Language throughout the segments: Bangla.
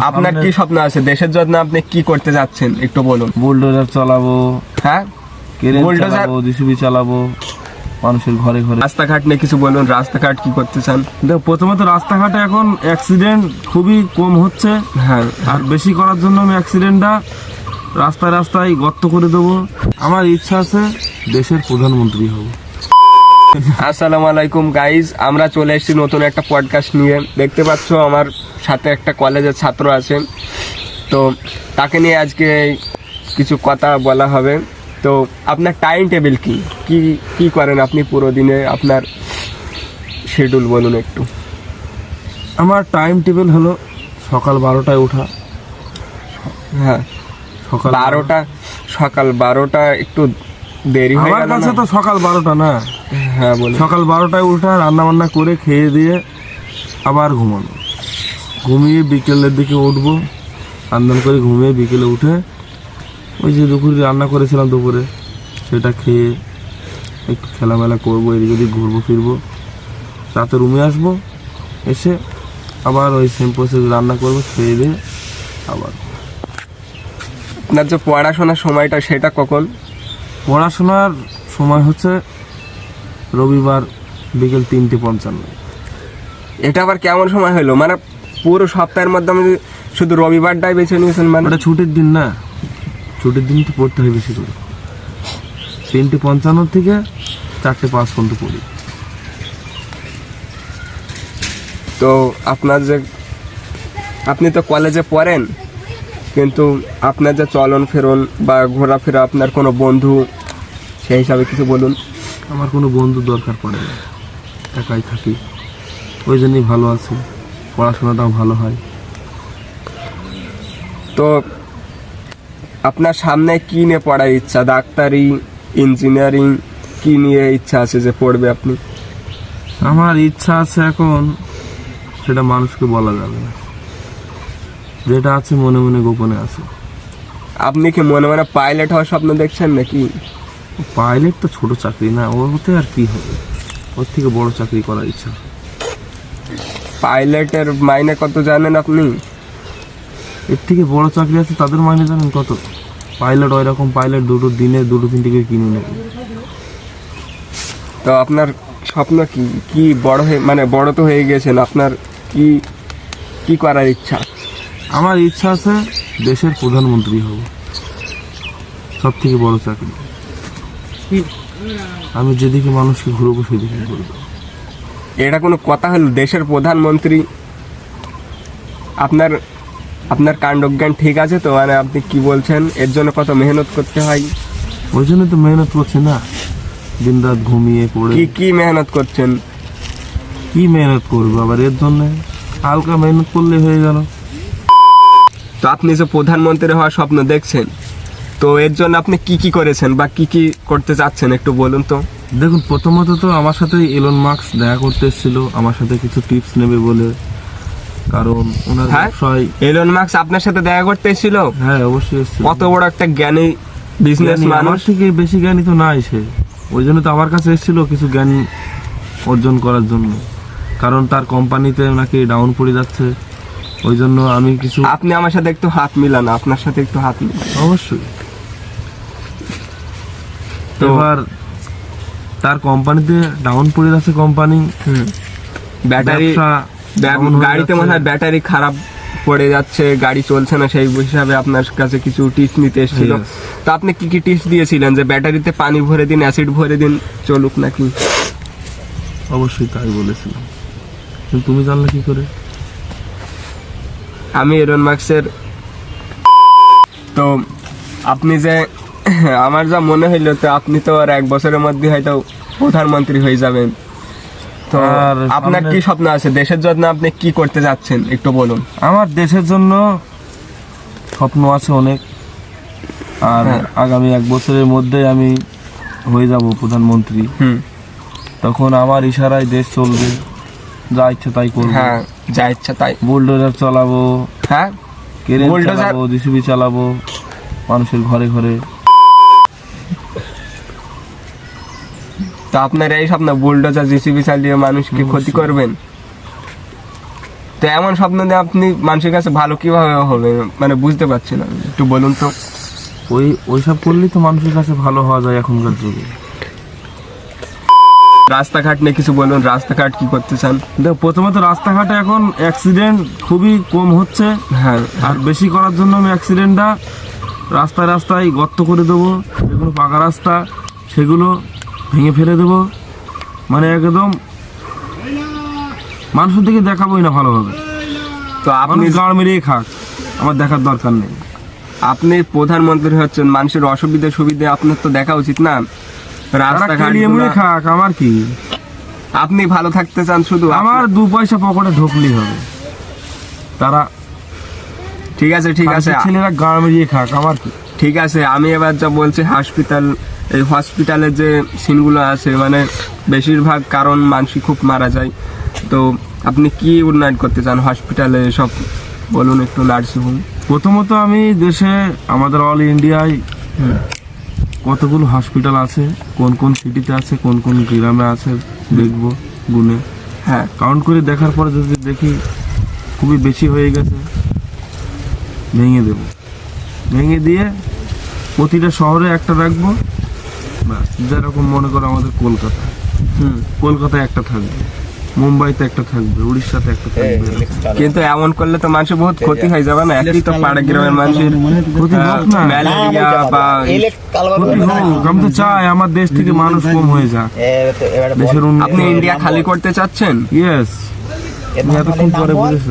আপনার কি স্বপ্ন আছে? দেশের জন্য আপনি কি করতে যাচ্ছেন? একটু বলুন। বুলডোজার চালাবো। হ্যাঁ? কেরেন বুলডোজার- চালাবো জিসিবি চালাবো মানুষের ঘরে ঘরে। রাস্তাঘাট নিয়ে কিছু বলুন রাস্তাঘাট কি করতে চান? দেখো প্রথমত রাস্তাঘাটে এখন অ্যাক্সিডেন্ট খুবই কম হচ্ছে। হ্যাঁ। আর বেশি করার জন্য আমি অ্যাক্সিডেন্টটা রাস্তায় রাস্তায় গর্ত করে দেবো। আমার ইচ্ছা আছে দেশের প্রধানমন্ত্রী হব। আসসালামু আলাইকুম গাইজ আমরা চলে এসেছি নতুন একটা পডকাস্ট নিয়ে। দেখতে পাচ্ছ আমার সাথে একটা কলেজের ছাত্র আছে। তো তাকে নিয়ে আজকে কিছু কথা বলা হবে। তো আপনার টাইম টেবিল কি? কি কি করেন আপনি পুরো দিনে? আপনার শিডিউল বলুন একটু। আমার টাইম টেবিল হলো সকাল বারোটায় ওঠা। হ্যাঁ। সকাল বারোটা সকাল বারোটা একটু দেরি হয়ে আমার গেল কাছে তো সকাল বারোটা না। হ্যাঁ বলুন সকাল বারোটায় উঠা রান্না বান্না করে খেয়ে দিয়ে আবার ঘুমানো ঘুমিয়ে বিকেলের দিকে উঠবো রান্নান করে ঘুমিয়ে বিকেলে উঠে ওই যে দুপুরে রান্না করেছিলাম দুপুরে সেটা খেয়ে একটু খেলামেলা করব এদিকে ওদিক ঘুরবো ফিরবো। রাতে রুমে আসব এসে আবার ওই সেম প্রসেস রান্না করব খেয়ে দিয়ে আবার। আপনার যে পড়াশোনার সময়টা সেটা কখন? পড়াশোনার সময় হচ্ছে রবিবার বিকেল তিনটে পঞ্চান্ন। এটা আবার কেমন সময় হলো? মানে পুরো সপ্তাহের মধ্যে আমি শুধু রবিবারটাই বেছে নিয়েছেন মানে? ওটা ছুটির দিন না। ছুটির দিন তো পড়তে হয় বেশি করে। তিনটে পঞ্চান্ন থেকে চারটে পাঁচ পর্যন্ত পড়ি। তো আপনার যে আপনি তো কলেজে পড়েন কিন্তু আপনার যে চলন ফেরন বা ঘোরাফেরা আপনার কোনো বন্ধু সেই হিসাবে কিছু বলুন। আমার কোনো বন্ধু দরকার পড়ে না। একাই থাকি। ওই জন্যই ভালো আছে। পড়াশোনাটাও ভালো হয়। তো আপনার সামনে কি নিয়ে পড়ার ইচ্ছা? ডাক্তারি ইঞ্জিনিয়ারিং কি নিয়ে ইচ্ছা আছে যে পড়বে আপনি? আমার ইচ্ছা আছে এখন সেটা মানুষকে বলা যাবে না। যেটা আছে মনে মনে গোপনে আছে। আপনি কি মনে মনে পাইলট হওয়ার স্বপ্ন দেখছেন নাকি? পাইলট তো ছোট চাকরি না ওর হতে আর কি হবে? ওর থেকে বড় চাকরি করার ইচ্ছা। পাইলটের মাইনে কত জানেন আপনি? এর থেকে বড় চাকরি আছে তাদের মাইনে জানেন কত? পাইলট ওই রকম পাইলট দুটো দিনে দুটো তিনটে করে কিনে নেবে। তো আপনার স্বপ্ন কি? কি বড় হয়ে মানে বড় তো হয়ে গেছেন আপনার কি কি করার ইচ্ছা? আমার ইচ্ছা আছে দেশের প্রধানমন্ত্রী হব। সব থেকে বড় চাকরি। আমি যেদিকে মানুষকে ঘুরবো সেদিকে ঘুরবো। এটা কোনো কথা হলো? দেশের প্রধানমন্ত্রী আপনার আপনার কাণ্ডজ্ঞান ঠিক আছে তো? মানে আপনি কি বলছেন? এর জন্য কত মেহনত করতে হয়? ওই জন্য তো মেহনত করছে না। দিন রাত ঘুমিয়ে পড়ে। কি কি মেহনত করছেন? কি মেহনত করব আবার এর জন্য? হালকা মেহনত করলে হয়ে গেল। তো আপনি যে প্রধানমন্ত্রী হওয়ার স্বপ্ন দেখছেন তো এর জন্য আপনি কি কি করেছেন বা কি কি করতে চাচ্ছেন একটু বলুন তো? দেখুন প্রথমত তো আমার সাথে এলন মার্কস দেখা করতে এসেছিল। আমার সাথে কিছু টিপস নেবে বলে। কারণ ওনার হ্যাঁ? ব্যবসায় এলন মার্কস আপনার সাথে দেখা করতে এসেছিল? হ্যাঁ অবশ্যই এসেছিল। কত বড় একটা জ্ঞানী বিজনেস মানুষ। থেকে বেশি জ্ঞানী তো নাই সে। ওই জন্য তো আমার কাছে এসেছিল কিছু জ্ঞান অর্জন করার জন্য। কারণ তার কোম্পানিতে নাকি ডাউন পড়ে যাচ্ছে। ওই জন্য আমি কিছু আপনি আমার সাথে একটু হাত মিলান আপনার সাথে একটু হাত মিলান। অবশ্যই। এবার তার কোম্পানিতে ডাউন পড়ে যাচ্ছে কোম্পানি ব্যাটারি গাড়িতে মনে হয় ব্যাটারি খারাপ পড়ে যাচ্ছে গাড়ি চলছে না সেই হিসাবে আপনার কাছে কিছু টিপস নিতে এসেছিল. তো আপনি কি কি টিপস দিয়েছিলেন যে ব্যাটারিতে পানি ভরে দিন অ্যাসিড ভরে দিন চলুক নাকি? অবশ্যই তাই বলেছিলাম। তুমি জানলে কি করে? আমি এরন মার্কসের তো আপনি যে আমার যা মনে হইল তো আপনি তো আর এক বছরের মধ্যে হয়তো প্রধানমন্ত্রী হয়ে যাবেন। তো আপনার কি স্বপ্ন আছে? দেশের জন্য আপনি কি করতে যাচ্ছেন? একটু বলুন। আমার দেশের জন্য স্বপ্ন আছে অনেক। আর হ্যাঁ। আগামী এক বছরের মধ্যে আমি হয়ে যাব প্রধানমন্ত্রী। হুম। তখন আমার ইশারায় দেশ চলবে। যা ইচ্ছা তাই করব। হ্যাঁ যা ইচ্ছা তাই। বুলডোজার চালাবো। হ্যাঁ? কেরেন চালাবো জিসিবি চালাবো মানুষের ঘরে ঘরে। তো আপনার এই স্বপ্ন বুলডোজার জিসিবি চালিয়ে মানুষকে ক্ষতি করবেন? তো এমন স্বপ্ন দিয়ে আপনি মানুষের কাছে ভালো কীভাবে হবে মানে বুঝতে পারছি না। একটু বলুন তো। ওই ওইসব করলেই তো মানুষের কাছে ভালো হওয়া যায় এখনকার যুগে। রাস্তাঘাট নিয়ে কিছু বলুন রাস্তাঘাট কি করতে চান? দেখ প্রথমত রাস্তাঘাটে এখন অ্যাক্সিডেন্ট খুবই কম হচ্ছে। হ্যাঁ। আর বেশি করার জন্য আমি অ্যাক্সিডেন্টটা রাস্তায় রাস্তায় গর্ত করে দেবো। যেগুলো পাকা রাস্তা সেগুলো ভেঙে ফেলে দেবো। মানে একদম মানুষের দিকে দেখাবোই না ভালোভাবে। তো আপনি গাঁড় মেরিয়ে খাক আমার দেখার দরকার নেই। আপনি প্রধানমন্ত্রী হচ্ছেন মানুষের অসুবিধা সুবিধা আপনার তো দেখা উচিত না। রাস্তাঘাট খাক আমার কি? আপনি ভালো থাকতে চান শুধু আমার দু পয়সা পকেটে ঢুকলেই হবে। তারা ঠিক আছে ঠিক আছে। ছেলেরা গাঁড় মেরিয়ে খাক আমার কি? ঠিক আছে আমি এবার যা বলছি হসপিটাল এই হসপিটালের যে সিনগুলো আছে মানে বেশিরভাগ কারণ মানসিক খুব মারা যায়। তো আপনি কি উন্নয়ন করতে চান হসপিটালে সব বলুন একটু নার্সিং হোম। প্রথমত আমি দেশে আমাদের অল ইন্ডিয়ায় কতগুলো হসপিটাল আছে কোন কোন সিটিতে আছে কোন কোন গ্রামে আছে দেখব গুনে। হ্যাঁ। কাউন্ট করে দেখার পরে যদি দেখি খুবই বেশি হয়ে গেছে। ভেঙে দেব। ভেঙে দিয়ে প্রতিটা শহরে একটা রাখব। ব্যাস যেরকম মনে করো আমাদের কলকাতা। হুম কলকাতায় একটা থাকবে মুম্বাইতে একটা থাকবে উড়িষ্যাতে একটা থাকবে। কিন্তু এমন করলে তো মানুষের বহুত ক্ষতি হয়ে যাবে না? একই তো পাড়া গ্রামের মানুষের ক্ষতি হোক না। ম্যালেরিয়া বা ক্ষতি হোক আমি তো চাই আমার দেশ থেকে মানুষ কম হয়ে যাক। দেশের আপনি ইন্ডিয়া খালি করতে চাচ্ছেন? ইয়েস এতক্ষণ পরে বুঝেছ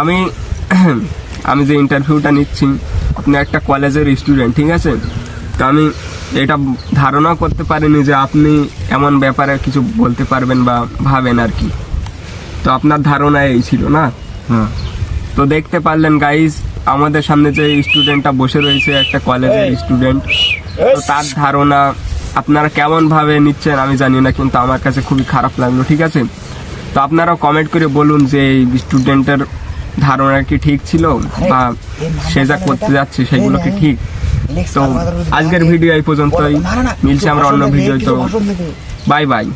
আমি আমি যে ইন্টারভিউটা নিচ্ছি আপনি একটা কলেজের স্টুডেন্ট ঠিক আছে? তো আমি এটা ধারণা করতে পারিনি যে আপনি এমন ব্যাপারে কিছু বলতে পারবেন বা ভাবেন আর কি। তো আপনার ধারণা এই ছিল না? হ্যাঁ। তো দেখতে পারলেন গাইজ আমাদের সামনে যে স্টুডেন্টটা বসে রয়েছে একটা কলেজের স্টুডেন্ট তো তার ধারণা আপনারা কেমনভাবে নিচ্ছেন আমি জানি না কিন্তু আমার কাছে খুবই খারাপ লাগল ঠিক আছে? তো আপনারাও কমেন্ট করে বলুন যে এই স্টুডেন্টের ধারণা কি ঠিক ছিল বা সে যা করতে যাচ্ছে সেগুলো কি ঠিক? তো আজকের ভিডিও এই পর্যন্তই। মিলছে আমরা অন্য ভিডিও তো বাই বাই।